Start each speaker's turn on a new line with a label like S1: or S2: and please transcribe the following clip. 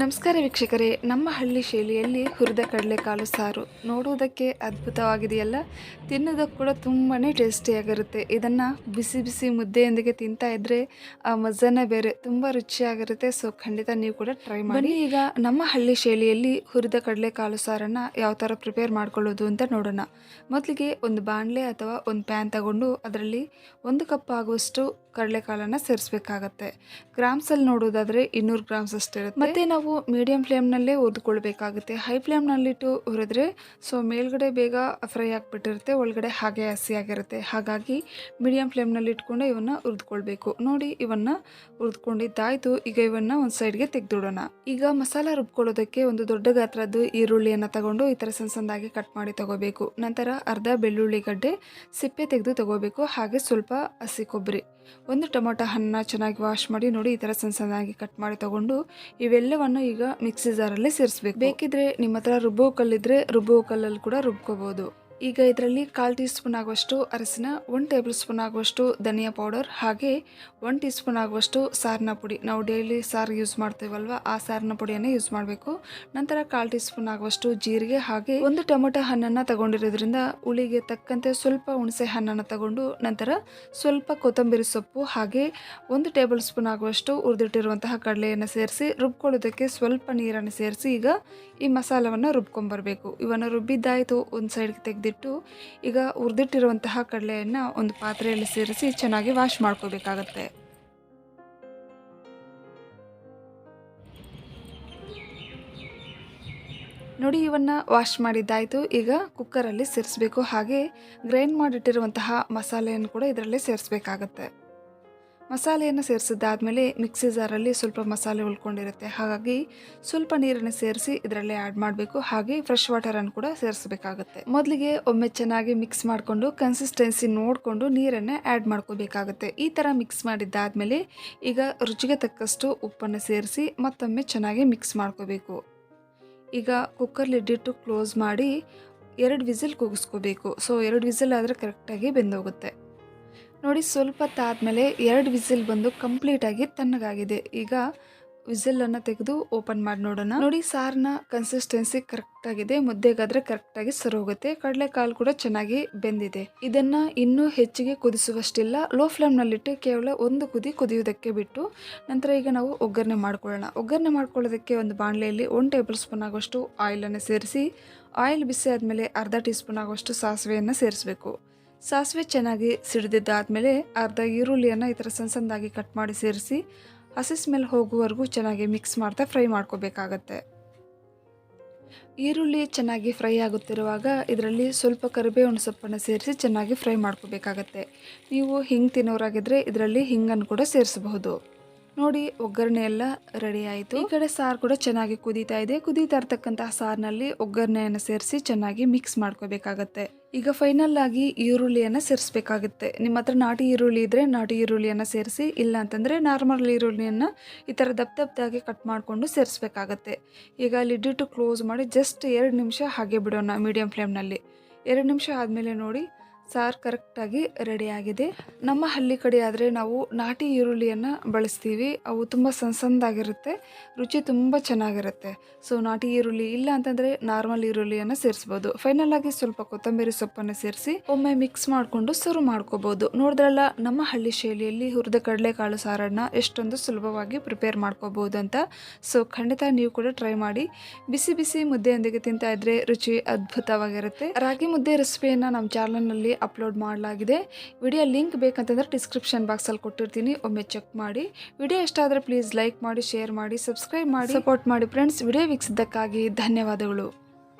S1: ನಮಸ್ಕಾರ ವೀಕ್ಷಕರೇ ನಮ್ಮ ಹಳ್ಳಿ ಶೈಲಿಯಲ್ಲಿ ಹುರಿದ ಕಡಲೆಕಾಳು ಸಾರು ನೋಡುವುದಕ್ಕೆ ಅದ್ಭುತವಾಗಿದೆಯಲ್ಲ? ತಿನ್ನೋದಕ್ಕೆ ಕೂಡ ತುಂಬಾ ಟೇಸ್ಟಿಯಾಗಿರುತ್ತೆ. ಇದನ್ನು ಬಿಸಿ ಬಿಸಿ ಮುದ್ದೆಯೊಂದಿಗೆ ತಿಂತಾ ಇದ್ದರೆ ಆ ಮಜಾನೇ ಬೇರೆ ತುಂಬ ರುಚಿಯಾಗಿರುತ್ತೆ. ಸೊ ಖಂಡಿತ ನೀವು ಕೂಡ ಟ್ರೈ ಮಾಡಿ. ಈಗ ನಮ್ಮ ಹಳ್ಳಿ ಶೈಲಿಯಲ್ಲಿ ಹುರಿದ ಕಡಲೆಕಾಳು ಸಾರನ್ನು ಯಾವ ಥರ ಪ್ರಿಪೇರ್ ಮಾಡ್ಕೊಳ್ಳೋದು ಅಂತ ನೋಡೋಣ. ಮೊದಲಿಗೆ ಒಂದು ಬಾಣಲೆ ಅಥವಾ ಒಂದು ಪ್ಯಾನ್ ತಗೊಂಡು ಅದರಲ್ಲಿ ಒಂದು ಕಪ್ ಆಗುವಷ್ಟು ಕಡಲೆಕಾಳನ್ನು ಸೇರಿಸ್ಬೇಕಾಗತ್ತೆ. ಗ್ರಾಮ್ಸಲ್ಲಿ ನೋಡೋದಾದರೆ ಇನ್ನೂರು ಗ್ರಾಮ್ಸ್ ಅಷ್ಟಿರುತ್ತೆ ಮತ್ತು ನಾವು ಮೀಡಿಯಂ ಫ್ಲೇಮ್ನಲ್ಲೇ ಹುರಿದುಕೊಳ್ಬೇಕಾಗುತ್ತೆ ಹೈ ಫ್ಲೇಮ್ನಲ್ಲಿಟ್ಟು ಹುರಿದ್ರೆ ಸೊ ಮೇಲ್ಗಡೆ ಬೇಗ ಫ್ರೈ ಆಗಿಬಿಟ್ಟಿರುತ್ತೆ, ಒಳಗಡೆ ಹಾಗೆ ಹಸಿಯಾಗಿರುತ್ತೆ ಹಾಗಾಗಿ ಮೀಡಿಯಂ ಫ್ಲೇಮ್ನಲ್ಲಿ ಇಟ್ಕೊಂಡು ಇವನ್ನ ಹುರಿದುಕೊಳ್ಬೇಕು. ನೋಡಿ ಇವನ್ನ ಹುರಿದುಕೊಂಡಿದ್ದಾಯಿತು. ಈಗ ಇವನ್ನ ಒಂದು ಸೈಡ್ಗೆ ತೆಗೆದಿಡೋಣ. ಈಗ ಮಸಾಲ ರುಬ್ಕೊಳ್ಳೋದಕ್ಕೆ ಒಂದು ದೊಡ್ಡ ಗಾತ್ರದ್ದು ಈರುಳ್ಳಿಯನ್ನು ತಗೊಂಡು ಈ ಥರ ಸಣ್ಣ ಸಣ್ಣದಾಗಿ ಕಟ್ ಮಾಡಿ ತಗೋಬೇಕು. ನಂತರ ಅರ್ಧ ಬೆಳ್ಳುಳ್ಳಿ ಗಡ್ಡೆ ಸಿಪ್ಪೆ ತೆಗೆದು ತಗೋಬೇಕು. ಹಾಗೆ ಸ್ವಲ್ಪ ಹಸಿ ಕೊಬ್ಬರಿ. ಒಂದು ಟೊಮೊಟೊ ಹಣ್ಣನ್ನ ಚೆನ್ನಾಗಿ ವಾಶ್ ಮಾಡಿ ನೋಡಿ ಈ ಥರ ಸಣ್ಣ ಸಣ್ಣದಾಗಿ ಕಟ್ ಮಾಡಿ ತಗೊಂಡು ಇವೆಲ್ಲವನ್ನು ಈಗ ಮಿಕ್ಸಿ ಜಾರಲ್ಲಿ ಸೇರಿಸ್ಬೇಕು. ಬೇಕಿದ್ರೆ ನಿಮ್ಮ ಹತ್ರ ರುಬ್ಬೋ ಕಲ್ಲಿದ್ರೆ ರುಬ್ಬೋ ಕಲ್ಲಲ್ಲಿ ಕೂಡ ರುಬ್ಕೋಬಹುದು ಈಗ ಇದರಲ್ಲಿ ಕಾಲು ಟೀ ಸ್ಪೂನ್ ಆಗುವಷ್ಟು ಅರಸಿನ, ಒನ್ ಟೇಬಲ್ ಸ್ಪೂನ್ ಆಗುವಷ್ಟು ಧನಿಯಾ ಪೌಡರ್, ಹಾಗೆ ಒನ್ ಟೀ ಸ್ಪೂನ್ ಆಗುವಷ್ಟು ಸಾರಿನ ಪುಡಿ. ನಾವು ಡೈಲಿ ಸಾರು ಯೂಸ್ ಮಾಡ್ತೀವಲ್ವ, ಆ ಸಾರಿನ ಪುಡಿಯನ್ನು ಯೂಸ್ ಮಾಡಬೇಕು. ನಂತರ ಕಾಲು ಟೀ ಸ್ಪೂನ್ ಆಗುವಷ್ಟು ಜೀರಿಗೆ, ಹಾಗೆ ಒಂದು ಟೊಮೊಟೊ ಹಣ್ಣನ್ನು ತಗೊಂಡಿರೋದ್ರಿಂದ ಹುಳಿಗೆ ತಕ್ಕಂತೆ ಸ್ವಲ್ಪ ಹುಣಸೆ ಹಣ್ಣನ್ನು ತಗೊಂಡು ನಂತರ ಸ್ವಲ್ಪ ಕೊತ್ತಂಬರಿ ಸೊಪ್ಪು, ಹಾಗೆ ಒಂದು ಟೇಬಲ್ ಸ್ಪೂನ್ ಆಗುವಷ್ಟು ಹುರಿದಿಟ್ಟಿರುವಂತಹ ಕಡಲೆಯನ್ನು ಸೇರಿಸಿ ರುಬ್ಕೊಳ್ಳೋದಕ್ಕೆ ಸ್ವಲ್ಪ ನೀರನ್ನು ಸೇರಿಸಿ ಈಗ ಈ ಮಸಾಲವನ್ನು ರುಬ್ಕೊಂಬರ್ಬೇಕು. ಇವನ್ನು ರುಬ್ಬಿದ್ದಾಯಿತು, ಒಂದು ಸೈಡ್ಗೆ ತೆಗೆದಿಟ್ಟು ಈಗ ಹುರಿದಿಟ್ಟಿರುವಂತಹ ಕಡಲೆಯನ್ನು ಒಂದು ಪಾತ್ರೆಯಲ್ಲಿ ಸೇರಿಸಿ ಚೆನ್ನಾಗಿ ವಾಶ್ ಮಾಡ್ಕೋಬೇಕಾಗತ್ತೆ ನೋಡಿ ಇವನ್ನ ವಾಶ್ ಮಾಡಿದ್ದಾಯಿತು. ಈಗ ಕುಕ್ಕರಲ್ಲಿ ಸೇರಿಸ್ಬೇಕು. ಹಾಗೆ ಗ್ರೈಂಡ್ ಮಾಡಿಟ್ಟಿರುವಂತಹ ಮಸಾಲೆಯನ್ನು ಕೂಡ ಇದರಲ್ಲಿ ಸೇರಿಸ್ಬೇಕಾಗತ್ತೆ. ಮಸಾಲೆಯನ್ನು ಸೇರಿಸಿದ್ದಾದಮೇಲೆ ಮಿಕ್ಸಿ ಜಾರಲ್ಲಿ ಸ್ವಲ್ಪ ಮಸಾಲೆ ಉಳ್ಕೊಂಡಿರುತ್ತೆ ಹಾಗಾಗಿ ಸ್ವಲ್ಪ ನೀರನ್ನು ಸೇರಿಸಿ ಇದರಲ್ಲಿ ಆ್ಯಡ್ ಮಾಡಬೇಕು. ಹಾಗೆ ಫ್ರೆಶ್ ವಾಟರನ್ನು ಕೂಡ ಸೇರಿಸಬೇಕಾಗುತ್ತೆ. ಮೊದಲಿಗೆ ಒಮ್ಮೆ ಚೆನ್ನಾಗಿ ಮಿಕ್ಸ್ ಮಾಡಿಕೊಂಡು ಕನ್ಸಿಸ್ಟೆನ್ಸಿ ನೋಡಿಕೊಂಡು ನೀರನ್ನು ಆ್ಯಡ್ ಮಾಡ್ಕೋಬೇಕಾಗುತ್ತೆ. ಈ ಥರ ಮಿಕ್ಸ್ ಮಾಡಿದ್ದಾದಮೇಲೆ ಈಗ ರುಚಿಗೆ ತಕ್ಕಷ್ಟು ಉಪ್ಪನ್ನು ಸೇರಿಸಿ ಮತ್ತೊಮ್ಮೆ ಚೆನ್ನಾಗಿ ಮಿಕ್ಸ್ ಮಾಡ್ಕೋಬೇಕು. ಈಗ ಕುಕ್ಕರ್ ಲಿಡ್ಡಿಟ್ಟು ಕ್ಲೋಸ್ ಮಾಡಿ ಎರಡು ವಿಸಿಲ್ ಕೂಗಿಸ್ಕೋಬೇಕು. ಸೊ ಎರಡು ವಿಸಿಲ್ ಆದರೆ ಕರೆಕ್ಟಾಗಿ ಬೆಂದೋಗುತ್ತೆ. ನೋಡಿ ಸ್ವಲ್ಪ ತಾದ್ಮೇಲೆ ಎರಡು ವಿಸಿಲ್ ಬಂದು ಕಂಪ್ಲೀಟಾಗಿ ತಣ್ಣಗಾಗಿದೆ. ಈಗ ವಿಸಿಲನ್ನು ತೆಗೆದು ಓಪನ್ ಮಾಡಿ ನೋಡೋಣ. ನೋಡಿ ಸಾರಿನ ಕನ್ಸಿಸ್ಟೆನ್ಸಿ ಕರೆಕ್ಟ್ ಆಗಿದೆ. ಮುದ್ದೆಗಾದ್ರೆ ಕರೆಕ್ಟಾಗಿ ಸರಿ ಹೋಗುತ್ತೆ. ಕಡಲೆಕಾಳು ಕೂಡ ಚೆನ್ನಾಗಿ ಬೆಂದಿದೆ. ಇದನ್ನ ಇನ್ನೂ ಹೆಚ್ಚಿಗೆ ಕುದಿಸುವಷ್ಟಿಲ್ಲ. ಲೋ ಫ್ಲೇಮ್ನಲ್ಲಿಟ್ಟು ಕೇವಲ ಒಂದು ಕುದಿ ಕುದಿಯುವುದಕ್ಕೆ ಬಿಟ್ಟು ನಂತರ ಈಗ ನಾವು ಒಗ್ಗರಣೆ ಮಾಡ್ಕೊಳ್ಳೋಣ. ಒಗ್ಗರಣೆ ಮಾಡ್ಕೊಳ್ಳೋದಕ್ಕೆ ಒಂದು ಬಾಣಲೆಯಲ್ಲಿ ಒನ್ ಟೇಬಲ್ ಸ್ಪೂನ್ ಆಗುವಷ್ಟು ಆಯಿಲನ್ನು ಸೇರಿಸಿ ಆಯಿಲ್ ಬಿಸಿ ಆದಮೇಲೆ ಅರ್ಧ ಟೀ ಸ್ಪೂನ್ ಆಗುವಷ್ಟು ಸಾಸಿವೆಯನ್ನು ಸೇರಿಸಬೇಕು. ಸಾಸಿವೆ ಚೆನ್ನಾಗಿ ಸಿಡಿದಿದ್ದಾದಮೇಲೆ ಅರ್ಧ ಈರುಳ್ಳಿಯನ್ನು ಈ ಥರ ಸಣ್ಣ ಸಣ್ಣದಾಗಿ ಕಟ್ ಮಾಡಿ ಸೇರಿಸಿ ಹಸಿ ಸ್ಮೆಲ್ ಹೋಗುವವರೆಗೂ ಚೆನ್ನಾಗಿ ಮಿಕ್ಸ್ ಮಾಡ್ತಾ ಫ್ರೈ ಮಾಡ್ಕೋಬೇಕಾಗತ್ತೆ. ಈರುಳ್ಳಿ ಚೆನ್ನಾಗಿ ಫ್ರೈ ಆಗುತ್ತಿರುವಾಗ ಇದರಲ್ಲಿ ಸ್ವಲ್ಪ ಕರಿಬೇವಿನ ಸೊಪ್ಪನ್ನು ಸೇರಿಸಿ ಚೆನ್ನಾಗಿ ಫ್ರೈ ಮಾಡ್ಕೋಬೇಕಾಗತ್ತೆ. ನೀವು ಹಿಂಗೆ ತಿನ್ನೋರಾಗಿದ್ದರೆ ಇದರಲ್ಲಿ ಹಿಂಗನ್ನು ಕೂಡ ಸೇರಿಸಬಹುದು. ನೋಡಿ, ಒಗ್ಗರಣೆ ಎಲ್ಲ ರೆಡಿ ಆಯಿತು. ಈ ಕಡೆ ಸಾರು ಕೂಡ ಚೆನ್ನಾಗಿ ಕುದೀತಾ ಇದೆ. ಕುದೀತಾ ಇರ್ತಕ್ಕಂತಹ ಸಾರಿನಲ್ಲಿ ಒಗ್ಗರಣೆಯನ್ನು ಸೇರಿಸಿ ಚೆನ್ನಾಗಿ ಮಿಕ್ಸ್ ಮಾಡ್ಕೋಬೇಕಾಗತ್ತೆ. ಈಗ ಫೈನಲ್ ಆಗಿ ಈರುಳ್ಳಿಯನ್ನು ಸೇರಿಸಬೇಕಾಗುತ್ತೆ. ನಿಮ್ಮ ಹತ್ರ ನಾಟಿ ಈರುಳ್ಳಿ ಇದ್ದರೆ ನಾಟಿ ಈರುಳ್ಳಿಯನ್ನು ಸೇರಿಸಿ, ಇಲ್ಲ ಅಂತಂದರೆ ನಾರ್ಮಲ್ ಈರುಳ್ಳಿಯನ್ನು ಈ ಥರ ದಪ್ಪ ದಪ್ಪದಾಗಿ ಕಟ್ ಮಾಡಿಕೊಂಡು ಸೇರಿಸ್ಬೇಕಾಗತ್ತೆ. ಈಗ ಲಿಡ್ಡಿಟ್ಟು ಕ್ಲೋಸ್ ಮಾಡಿ ಜಸ್ಟ್ ಎರಡು ನಿಮಿಷ ಹಾಗೆ ಬಿಡೋಣ ಮೀಡಿಯಂ ಫ್ಲೇಮ್ನಲ್ಲಿ ಎರಡು ನಿಮಿಷ ಆದಮೇಲೆ ನೋಡಿ ಸಾರು ಕರೆಕ್ಟಾಗಿ ರೆಡಿಯಾಗಿದೆ ನಮ್ಮ ಹಳ್ಳಿ ಕಡೆ ಆದರೆ ನಾವು ನಾಟಿ ಈರುಳ್ಳಿಯನ್ನು ಬಳಸ್ತೀವಿ. ಅವು ತುಂಬ ಸಣ್ಣ ಸಣ್ಣದಾಗಿರುತ್ತೆ ರುಚಿ ತುಂಬ ಚೆನ್ನಾಗಿರುತ್ತೆ. ಸೊ ನಾಟಿ ಈರುಳ್ಳಿ ಇಲ್ಲ ಅಂತಂದರೆ ನಾರ್ಮಲ್ ಈರುಳ್ಳಿಯನ್ನು ಸೇರಿಸ್ಬೋದು. ಫೈನಲ್ ಆಗಿ ಸ್ವಲ್ಪ ಕೊತ್ತಂಬರಿ ಸೊಪ್ಪನ್ನು ಸೇರಿಸಿ ಒಮ್ಮೆ ಮಿಕ್ಸ್ ಮಾಡಿಕೊಂಡು ಸರ್ವ್ ಮಾಡ್ಕೋಬೋದು. ನೋಡಿದ್ರಲ್ಲ, ನಮ್ಮ ಹಳ್ಳಿ ಶೈಲಿಯಲ್ಲಿ ಹುರಿದ ಕಡಲೆಕಾಳು ಸಾರನ್ನು ಎಷ್ಟೊಂದು ಸುಲಭವಾಗಿ ಪ್ರಿಪೇರ್ ಮಾಡ್ಕೋಬೋದು ಅಂತ. ಸೊ ಖಂಡಿತ ನೀವು ಕೂಡ ಟ್ರೈ ಮಾಡಿ. ಬಿಸಿ ಬಿಸಿ ಮುದ್ದೆಯೊಂದಿಗೆ ತಿಂತಾ ಇದ್ರೆ ರುಚಿ ಅದ್ಭುತವಾಗಿರುತ್ತೆ. ರಾಗಿ ಮುದ್ದೆ ರೆಸಿಪಿಯನ್ನು ನಮ್ಮ ಚಾನಲ್ನಲ್ಲಿ ಅಪ್ಲೋಡ್ ಮಾಡಲಾಗಿದೆ. ವಿಡಿಯೋ ಲಿಂಕ್ ಬೇಕಂತಂದ್ರೆ ಡಿಸ್ಕ್ರಿಪ್ಷನ್ ಬಾಕ್ಸಲ್ಲಿ ಕೊಟ್ಟಿರ್ತೀನಿ. ಒಮ್ಮೆ ಚೆಕ್ ಮಾಡಿ. ವಿಡಿಯೋ ಇಷ್ಟ ಆದರೆ ಪ್ಲೀಸ್ ಲೈಕ್ ಮಾಡಿ ಶೇರ್ ಮಾಡಿ ಸಬ್ಸ್ಕ್ರೈಬ್ ಮಾಡಿ. ಸಪೋರ್ಟ್ ಮಾಡಿ ಫ್ರೆಂಡ್ಸ್ ವಿಡಿಯೋ ವೀಕ್ಸಿದ್ದಕ್ಕಾಗಿ ಧನ್ಯವಾದಗಳು.